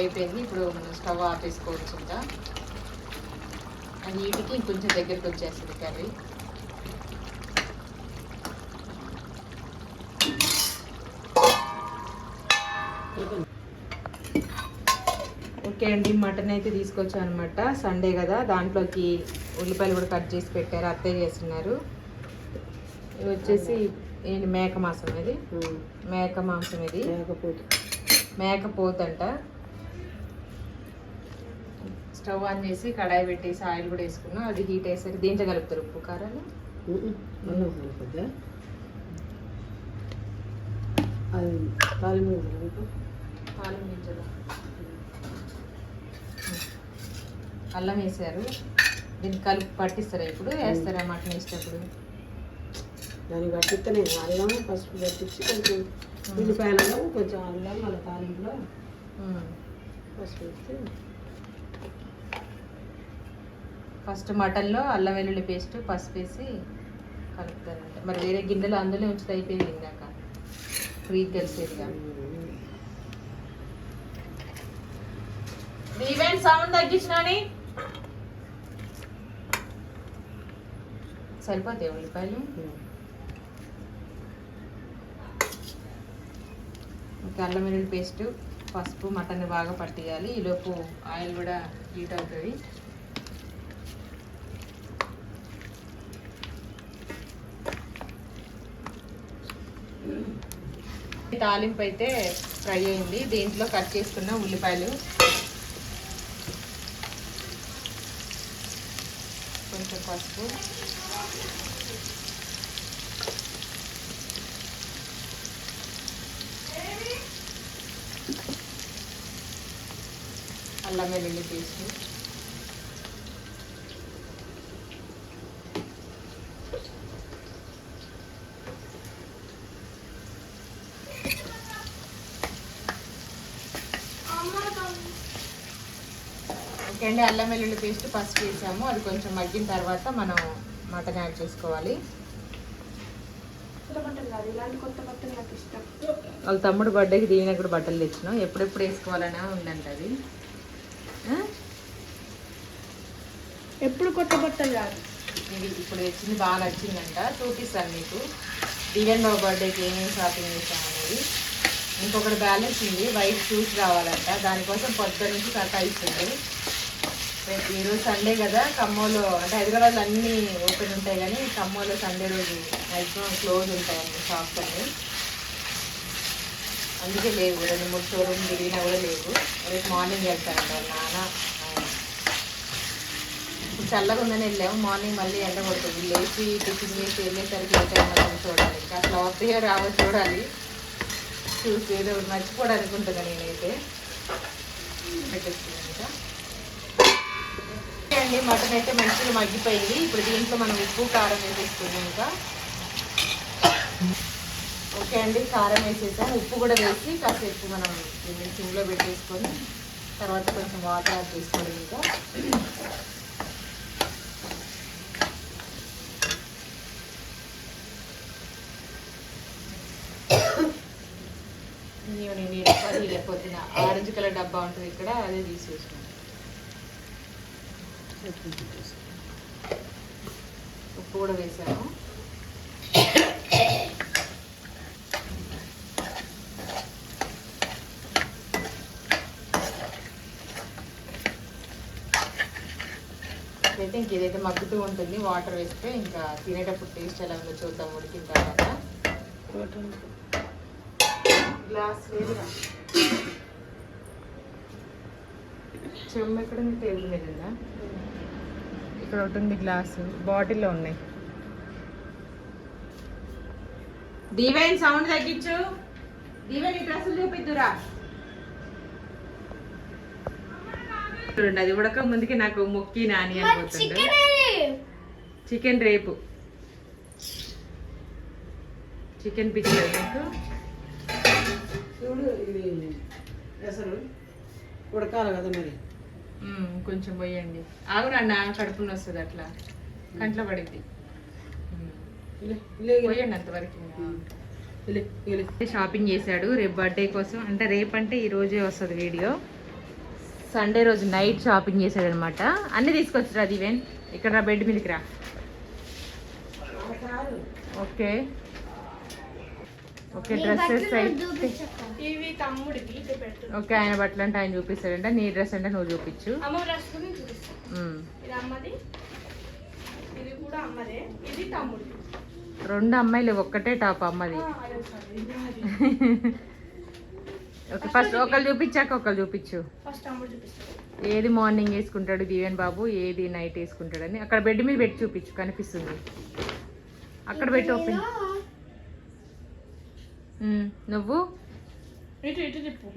అయిపోయింది. ఇప్పుడు స్టవ్ ఆపేసుకోవచ్చు ఇంకా. అది వీటికి ఇంకొంచెం దగ్గరికి వచ్చేస్తుంది కర్రీ. ఓకే అండి మటన్ అయితే తీసుకొచ్చాను అనమాట సండే కదా దాంట్లోకి ఉల్లిపాయలు కూడా కట్ చేసి పెట్టారు అత్తయ్య చేస్తున్నారు. ఇవి వచ్చేసి ఏంటి మేక మాంసం ఇది? మేక మాంసం ఇది. లేకపోతే మేకపోతంట స్టవ్ ఆన్ చేసి కడాయి పెట్టేసి ఆయిల్ కూడా వేసుకున్నాం అది హీట్ అయ్యేసరికి దీంట్లో కలుపుతారు? ఉప్పు కారాలు? అల్లం వేసారు. దీన్ని కలిపి పట్టిస్తారా ఇప్పుడు? వేస్తారా మటన్ వేసేటప్పుడు? దాన్ని పట్టిస్తేనే అల్లం పసుపు పట్టించి కొంచెం ఉల్లిపాయలలో కొంచెం అల్లం మళ్ళీ తాలింపులో. పసుపు వేస్తే ఫస్ట్ మటన్లో అల్లం వెల్లుల్లి పేస్ట్ పసుపు వేసి కలుపుతారంట మరి వేరే గిన్నెలో అందులో ఉంచి అయిపోయింది ఇందాక. ఫ్రీ కలిసేదిగా ఈవెంట్ సౌండ్ తగ్గించినాని సరిపోతాయి ఉల్లిపాయలు? ఇంకా అల్లం వెల్లుల్లి పేస్ట్ పసుపు మటన్ బాగా పట్టియాలి. ఈలోపు ఆయిల్ కూడా హీట్ అవుతుంది. తాలింపు అయితే ఫ్రై అయింది. దీంట్లో కట్ చేసుకున్న ఉల్లిపాయలు. కొంచెం పసుపు. అల్లం వెల్లుల్లి పేస్ట్. ఓకే అల్లం వెల్లుల్లి పేస్ట్ పసుపు వేసాము. అది కొంచెం మగ్గిన తర్వాత మనం మటన్ యాడ్ చేసుకోవాలి. వాళ్ళ తమ్ముడు బర్త్డేకి దీని కూడా బట్టలు తెచ్చినాం. ఎప్పుడెప్పుడు వేసుకోవాలనే ఉందంట అది? ఎప్పుడు కొత్త బట్టలు కాదు. ఇది ఇప్పుడు తెచ్చింది బాగా నచ్చిందంట. చూపిస్తాను మీకు. దివ్యన్ బాబు బర్త్డేకి ఏమేమి షాపింగ్ చేసామనేది ఇంకొకటి బ్యాలెన్స్ ఉంది. వైట్ షూస్ రావాలంట. దానికోసం పొద్దు నుంచి సతాయిస్తుంది రేపు ఈరోజు సండే కదా ఖమ్మంలో అంటే హైదరాబాద్లో అన్నీ ఓపెన్ ఉంటాయి కానీ ఖమ్మంలో సండే రోజు మ్యాక్సిమం క్లోజ్ ఉంటాయండి షాప్స్ అన్ని. అందుకే లేవు రెండు మూడు షోరూమ్ తిరిగినా కూడా లేవు. రేపు మార్నింగ్ వెళ్తారంట నాన్న ఇప్పుడు చల్లగా ఉందని వెళ్ళాము మార్నింగ్ మళ్ళీ ఎండ పడుతుంది లేచి టిఫిన్ చేసి వెళ్ళేసరికి వెళ్తాను చూడాలి. ఇంకా అసలు వస్తాయో రావో చూడాలి. చూసి ఏదో ఒకటి మర్చిపోవడానికి అనుకుంటున్నా నేనైతే. పెట్టేస్తున్నాను ఇంకా. ఓకే అండి మటన్ అయితే మంచిగా మగ్గిపోయింది. ఇప్పుడు దీంట్లో మనం ఉప్పు కారం వేసేసుకున్నాం ఇంకా. ఓకే అండి కారం వేసేసాం ఉప్పు కూడా వేసి కాసేపు మనం దీన్ని సిమ్లో పెట్టేసుకొని తర్వాత కొంచెం వాటర్ యాడ్ చేసుకోవడం ఇంకా. నేను నేను పది లేకపోతే ఆరెంజ్ కలర్ డబ్బా ఉంటుంది ఇక్కడ అదే తీసేసుకున్నాను ఉప్పు కూడా వేసాను. అయితే ఇంక ఏదైతే మగ్గుతూ ఉంటుంది వాటర్ వేస్తే ఇంకా తినేటప్పుడు టేస్ట్ ఎలా ఉందో చూద్దాం ఉడికిన తర్వాత. గ్లాస్ లేదురా చెమ్మ ఎక్కడ టేబుల్ మీద ఉందా? ఇక్కడ ఒకటి ఉంది గ్లాసు బాటిల్లో ఉన్నాయి. దీవెన్ సౌండ్ తగ్గించు. దీవెన్ డ్రెస్సులు చూపిద్దురా. చూడండి అది ఉడక ముందుకి నాకు మొక్కి నాని అనుకుంటుండే చికెన్ రేపు. చికెన్ పిక్చర్ మీకు చూడు ఇది ఎసరు ఉడకాలి కదా మరి. కొంచెం పోయండి. ఆగురన్న కడుపున వస్తుంది అట్లా. కంట్లో పడింది. పోయండి అంతవరకు. షాపింగ్ చేశాడు రేపు బర్త్డే కోసం. అంటే రేపు అంటే ఈ రోజే వస్తుంది వీడియో. సండే రోజు నైట్ షాపింగ్ చేశాడు అనమాట అన్ని తీసుకొచ్చిరా దివేన్? ఇక్కడ బెడ్ మీదకి రా. ఓకే. ఓకే డ్రెస్సెస్ అయితే ఇవి తమ్ముడికి ఇది పెట్టు. ఓకే ఆయన బట్టలు అంటే ఆయన చూపిస్తాడంట. నీ డ్రెస్ అంటే నువ్వు చూపించు. అమ్మ డ్రెస్ గురించి చూపిస్తాను. ఇది అమ్మది. ఇది కూడా అమ్మదే. ఇది తమ్ముడిది రెండు అమ్మాయిలు ఒక్కటే టాప్ అమ్మది. ఓకే ఫస్ట్ ఒకళ్ళు చూపించాక ఒకళ్ళు చూపించు. ఫస్ట్ తమ్ముడు చూపిస్తాడు. ఏది మార్నింగ్ వేసుకుంటాడు దీవెన్ బాబు ఏది నైట్ వేసుకుంటాడని. అక్కడ బెడ్ మీద పెట్టి చూపించు కనిపిస్తుంది. అక్కడ పెట్టి ఓపెన్. నువ్వు?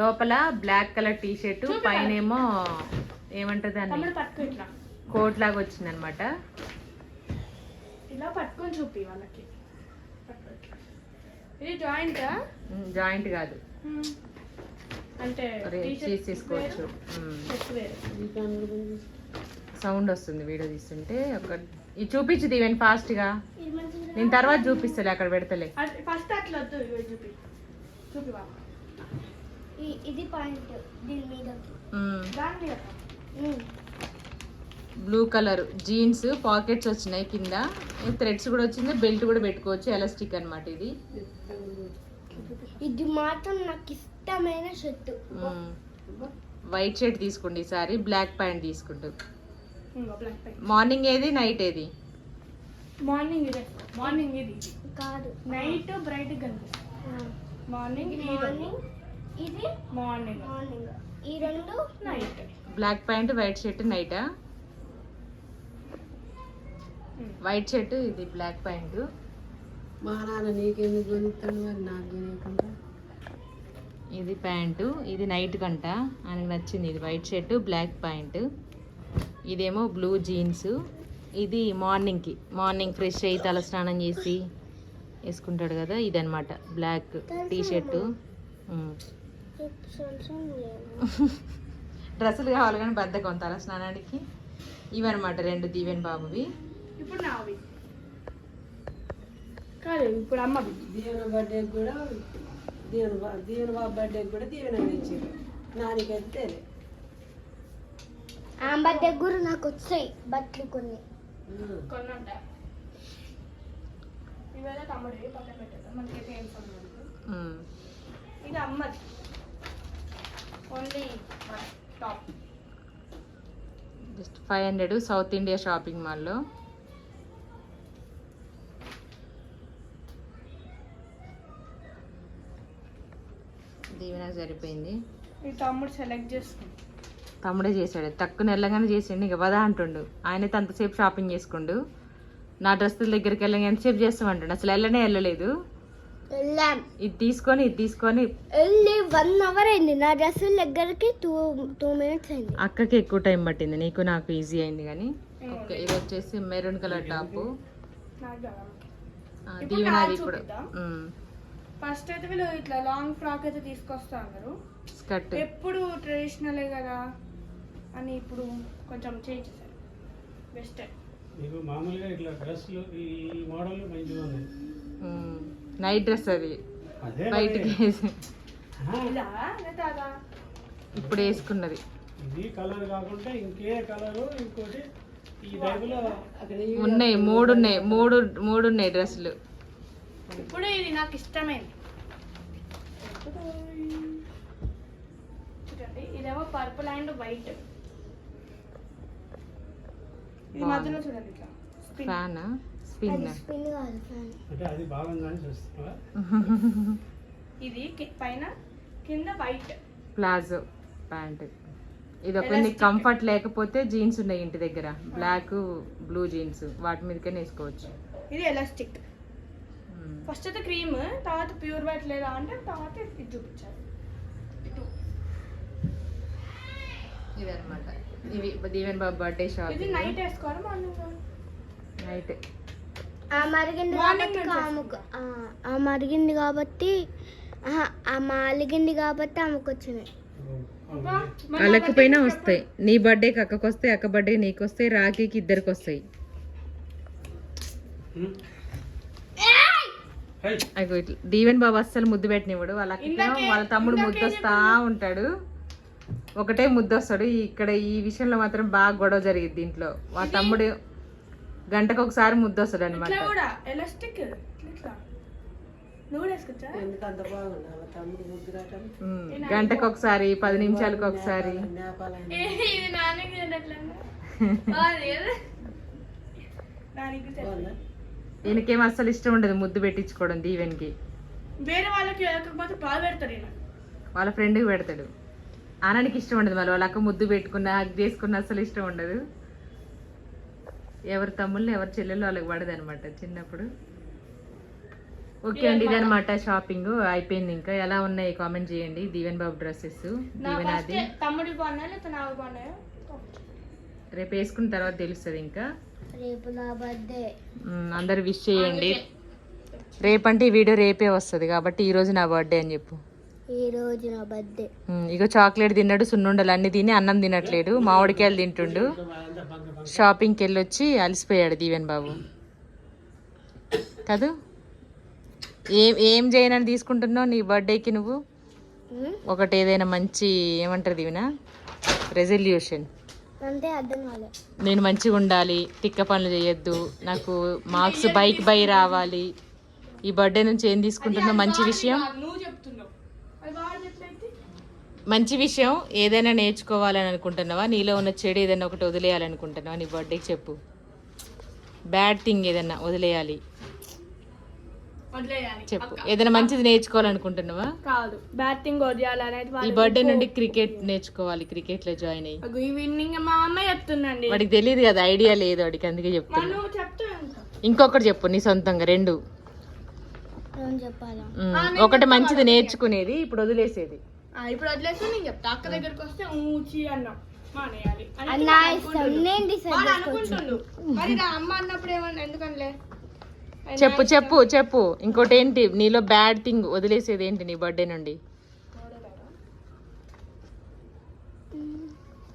లోపల బ్లాక్ కలర్ టీ షర్ట్ పైన ఏమో ఏమంటది అని కోట్ లాగా వచ్చింది అనమాట ఇలా పట్టుకొని చూపి వాళ్ళకి. ఇది జాయింట్ జాయింట్ కాదు. అంటే తీసుకోవచ్చు. సౌండ్ వస్తుంది వీడియో తీస్తుంటే. ఒక ఇది చూపించు దీవెన్ ఫాస్ట్గా. నేను తర్వాత చూపిస్తలే అక్కడ పెడతలే. ఫస్ట్ అట్లా వద్దు ఇవి చూపి. చూపి బాబు. ఇది పాయింట్ దీని మీద. దాని మీద. బ్లూ కలర్ జీన్స్ పాకెట్స్ వచ్చినాయి కింద. థ్రెడ్స్ కూడా వచ్చింది బెల్ట్ కూడా పెట్టుకోవచ్చు ఎలాస్టిక్ అన్నమాట ఇది. ఇది మాత్రం నాకు ఇష్టమైన షర్ట్. వైట్ షర్ట్ తీసుకోండి ఈసారి బ్లాక్ ప్యాంట్ తీసుకుంటూ. మార్నింగ్ ఏది నైట్ ఏది? మార్నింగ్ ఇదే మార్నింగ్ ఇది. కాదు. నైట్ బ్రైట్ కనిపిస్తుంది మార్నింగ్ ఇది ఇది మార్నింగ్ ఇది మార్నింగ్. మార్నింగ్. ఈ రెండు night. Black pant white shirt నైటా white shirt ఇది బ్లాక్ ప్యాంట్. మా నాన్న నీకెందుకు కొనిస్తాడు మరి నాకు ఇది ప్యాంటు ఇది నైట్ కంట. ఆయనకు నచ్చింది ఇది. White shirt black pant. ఇదేమో బ్లూ జీన్స్. ఇది మార్నింగ్కి. మార్నింగ్ ఫ్రెష్ అయ్యి తల స్నానం చేసి వేసుకుంటాడు కదా ఇదనమాట బ్లాక్ టీ షర్టు డ్రెస్సులు కావాలి కానీ బద్దకం తల స్నానానికి. ఇవన్నమాట రెండు దీవెన్ బాబువి. ఇప్పుడు నావి. కాదు ఇప్పుడు అమ్మవి. దీవెన బర్త్డేకి కూడా దీవెన బాబు బర్త్డేకి కూడా దీవెన తెచ్చారు నానికైతే తేలే. ఆ బర్త్డే కూడా నాకు వచ్చాయి బట్టలు కొన్ని. ఇది అమ్మది. Only top just five hundred South India shopping మాల్లో. దీవెన సరిపోయింది. ఈ తమ్ముడు సెలెక్ట్ చేసుకుంది. తమ్ముడే చేశాడు. తక్కువ నెలగానే చేసిండు. ఇక పదా అంటుండు. ఆయనైతే అంతసేపు షాపింగ్ చేసుకుండు. నా డ్రెస్సుల దగ్గరికి వెళ్ళగా ఎంతసేపు చేస్తామంటుండు? అసలు వెళ్ళనే వెళ్ళలేదు. వెళ్ళాం. ఇది తీసుకొని ఇది తీసుకొని. వెళ్ళి వన్ అవర్ అయింది. నా డ్రెస్ దగ్గరికి టూ టూ మినిట్స్ అయింది. అక్కకి ఎక్కువ టైం పట్టింది. నీకు నాకు ఈజీ అయింది కానీ. ఓకే ఇది వచ్చేసి మెరూన్ కలర్ టాపు. ఆ, ఇప్పుడు ఫస్ట్ అయితే వీళ్ళు ఇట్లా లాంగ్ ఫ్రాక్ అయితే తీసుకొస్తా అన్నారు స్కర్ట్ ఎప్పుడు ట్రెడిషనలే కదా. అని ఇప్పుడు కొంచెం చేంజ్ చేశారు. వెస్టర్న్ మీకు మామూలుగా ఇట్లా డ్రెస్సులు ఈ మోడల్ మంచిగా ఉన్నాయి నైట్ డ్రెస్ అది. బయటికి లేదా ఇప్పుడు వేసుకున్నది. ఇది కలర్ కాకుండా ఇంకే కలరు ఇంకోటి ఈ టైపులో ఉన్నాయి మూడు ఉన్నాయి మూడు మూడు ఉన్నాయి డ్రెస్సులు. ఇప్పుడు ఇది నాకు ఇష్టమైంది. చూడండి ఇదేమో పర్పుల్ అండ్ వైట్ ఇది మధ్యలో చూడండి ఇట్లా. Spin fan? స్పిన్ కాదు ఫ్యాన్. అంటే అది చూస్తున్నావా? ఇది పైన కింద వైట్. Palazzo pant. ఇది ఒక కంఫర్ట్ లేకపోతే జీన్స్ ఉన్నాయి ఇంటి దగ్గర. బ్లాక్ బ్లూ జీన్స్ వాటి మీదకైనా వేసుకోవచ్చు. ఇది ఎలాస్టిక్. ఫస్ట్ అయితే క్రీమ్ తర్వాత ప్యూర్ వైట్ లేదా అంటే తర్వాత ఇది చూపించారు ఇటు. ఇదన్నమాట ఇవి దీవెన్ బాబు బర్త్డే ఇది షాపింగ్ నైట్ వేసుకోవాలి మార్నింగ్? నైట్ ఆ మరిగింది కాబట్టి ఆమెకు ఆ- ఆ మరిగింది కాబట్టి ఆ మాలిగింది కాబట్టి ఆమెకు వచ్చినాయి అలకపోయినా వస్తాయి. నీ బర్త్డేకి అక్కకి వస్తాయి అక్క బర్త్డే నీకు వస్తాయి రాఖీకి ఇద్దరికి వస్తాయి. హై! అగో ఇట్లా దీవెన్ బాబు అస్సలు ముద్దు పెట్టినవాడు వాళ్ళ వాళ్ళ తమ్ముడు ముద్దు వస్తా ఉంటాడు. ఒకటే ముద్దొస్తాడు. ఇక్కడ ఈ విషయంలో మాత్రం బాగా గొడవ జరిగింది దీంట్లో. మా తమ్ముడు గంటకు ఒకసారి ముద్దొస్తాడు అనమాట గంటకు ఒకసారి పది నిమిషాలకు ఒకసారి. ఈయనకేం అస్సలు ఇష్టం ఉండదు ముద్దు పెట్టించుకోవడం దీవెన్కి. వేరే వాళ్ళకి వాళ్ళ ఫ్రెండ్కి పెడతాడు. ఆనానికి ఇష్టం ఉండదు మళ్ళీ వాళ్ళ అక్క ముద్దు పెట్టుకున్న హగ్ చేసుకున్న అసలు ఇష్టం ఉండదు. ఎవరి తమ్ముళ్ళు ఎవరి చెల్లెళ్ళు వాళ్ళకి పడదు అనమాట చిన్నప్పుడు. ఓకే అండి ఇదనమాట షాపింగ్ అయిపోయింది ఇంకా. ఎలా ఉన్నాయి కామెంట్ చేయండి. దీవెన్ బాబు డ్రెస్సెస్ నా దీవెన్ ఫస్ట్ అది. తమ్ముడి బాగున్నాయి లేకపోతే నాకు బాగున్నాయో? రేపు వేసుకున్న తర్వాత తెలుస్తుంది ఇంకా. రేపు నా బర్త్డే మ్, అందరు విష్ చేయండి. రేపంటే ఈ వీడియో రేపే వస్తుంది కాబట్టి ఈ రోజు నా బర్త్డే అని చెప్పు. ఈ రోజు నా బర్త్డే మ్, ఇగో చాక్లెట్ తిన్నాడు సున్నుండలు అన్ని తిని అన్నం తినట్లేడు మామిడికాయలు తింటుండు. షాపింగ్కి వెళ్ళొచ్చి అలసిపోయాడు దీవెన్ బాబు. కాదు? ఏం ఏం చేయనని తీసుకుంటున్నావు నీ బర్త్డేకి నువ్వు? ఒకటి ఏదైనా మంచి ఏమంటారు దీవెన? రెజల్యూషన్ అంటే అర్థం కాలే. నేను మంచిగా ఉండాలి తిక్క పనులు చేయొద్దు నాకు మార్క్స్ బైక్ బై రావాలి. ఈ బర్త్డే నుంచి ఏం తీసుకుంటున్నావు? మంచి విషయం నువ్వు చెప్తున్నావు అది బాగా చెప్తే మంచి విషయం ఏదైనా నేర్చుకోవాలని అనుకుంటున్నావా? నీలో ఉన్న చెడు ఏదైనా ఒకటి వదిలేయాలనుకుంటున్నావా? నీ బర్త్డేకి చెప్పు. బ్యాడ్ థింగ్ ఏదైనా వదిలేయాలి. వదిలేయాలి. చెప్పు. ఏదైనా మంచిది నేర్చుకోవాలనుకుంటున్నావా? కాదు. వదిలేయాలి అనేది ఈ బర్త్డే నుండి క్రికెట్ నేర్చుకోవాలి. క్రికెట్లో జాయిన్ అయ్యి. అగో ఈవినింగ్ మా అమ్మ చెప్తుందండి. వాడికి తెలియదు కదా ఐడియా లేదు వాడికి అందుకే చెప్తున్నా. ఇంకొకటి చెప్పు నీ సొంతంగా రెండు. ఒకటి మంచిది నేర్చుకునేది ఇప్పుడు వదిలేసేది. ఇప్పుడు వదిలేస్తే నేను చెప్తా. అక్క దగ్గరికి వస్తే ఊచి అన్నాం. మానేయాలి. అని అనుకుంటుండు. మరి అమ్మ అన్నప్పుడు ఏమన్నా ఎందుకనిలే? చెప్పు చెప్పు చెప్పు. ఇంకోటి ఏంటి? నీలో బ్యాడ్ థింగ్ వదిలేసేది ఏంటి నీ బర్త్డే నుండి?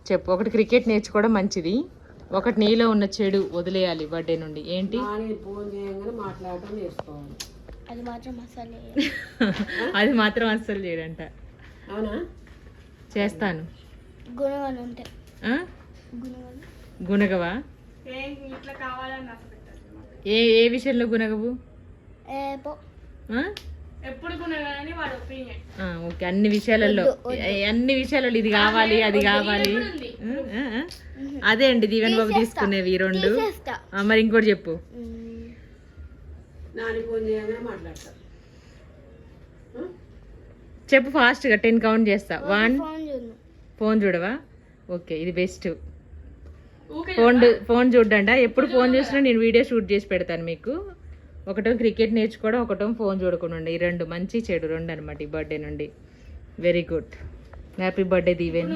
చెప్పు. ఒకటి క్రికెట్ నేర్చుకోవడం మంచిది. ఒకటి నీలో ఉన్న చెడు వదిలేయాలి బర్త్డే నుండి. ఏంటి? నాని ఫోన్ చేయగానే మాట్లాడటం నేర్చుకోవాలి. అది మాత్రం అసలే అది మాత్రం అస్సలు చేయడంట. అవునా? చేస్తాను. గునగవా ఏం ఏ ఏ విషయంలో గునగవు ఏ పో. ఆ? ఎప్పుడు కొనగానే వాడు ఒపీనియన్. ఆ, ఓకే అన్ని విషయాలలో. అన్ని విషయాలలో ఇది కావాలి అది కావాలి. అదే అండి దీవెన్ బాబు తీసుకునేవి ఈ రెండు. మరి ఇంకోటి చెప్పు. నాని ఫోన్ చేయగానే మాట్లాడతా ఆ? చెప్పు ఫాస్ట్గా టెన్ కౌంట్ చేస్తా. వన్. ఫోన్ చూడు. ఫోన్ చూడవా? ఓకే ఇది బెస్ట్. ఫోన్ ఫోన్ చూడండి? ఎప్పుడు ఫోన్ చూసినా నేను వీడియో షూట్ చేసి పెడతాను మీకు. ఒకటో క్రికెట్ నేర్చుకోవడం ఒకటో ఫోన్ చూడకుండా ఉండే. ఈ రెండు. మంచి చెడు రెండు అనమాట ఈ బర్త్డే నుండి. Very good happy birthday Deeven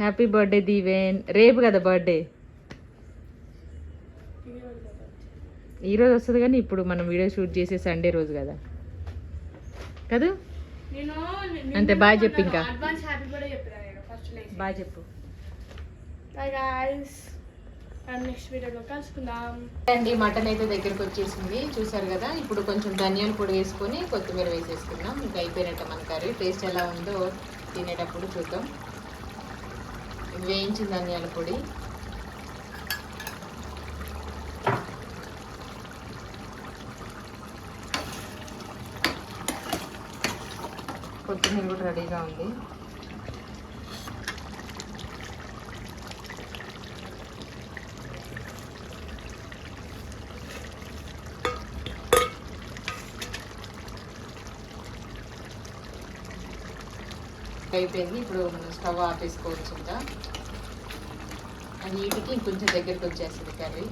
happy birthday Deeven రేపు కదా బర్త్డే. ఈ రోజు వస్తుంది కానీ ఇప్పుడు మనం వీడియో షూట్ చేసే సండే రోజు కదా. కదా? నేను అంతే బాయ్ చెప్పు ఇంకా. అడ్వాన్స్ హ్యాపీ బర్త్డే చెప్పినా నేను ఫస్ట్ లేసి బాయ్ చెప్పు. బాయ్ గాయస్ నెక్స్ట్ వీడియోలో కలుసుకుందాం. అండి మటన్ అయితే దగ్గరకు వచ్చేసింది చూసారు కదా? ఇప్పుడు కొంచెం ధనియాల పొడి వేసుకొని కొత్తిమీర వేసేసుకున్నాం ఇంకా అయిపోయినట్టు మన కర్రీ. టేస్ట్ ఎలా ఉందో తినేటప్పుడు చూద్దాం. వేయించిన ధనియాల పొడి. కొత్తిమీర కూడా రెడీగా ఉంది. అయిపోయింది. ఇప్పుడు మనం స్టవ్ ఆపేసుకోవచ్చు ఇంకా అది వీటికి కొంచెం దగ్గరికి వచ్చేస్తుంది కర్రీ.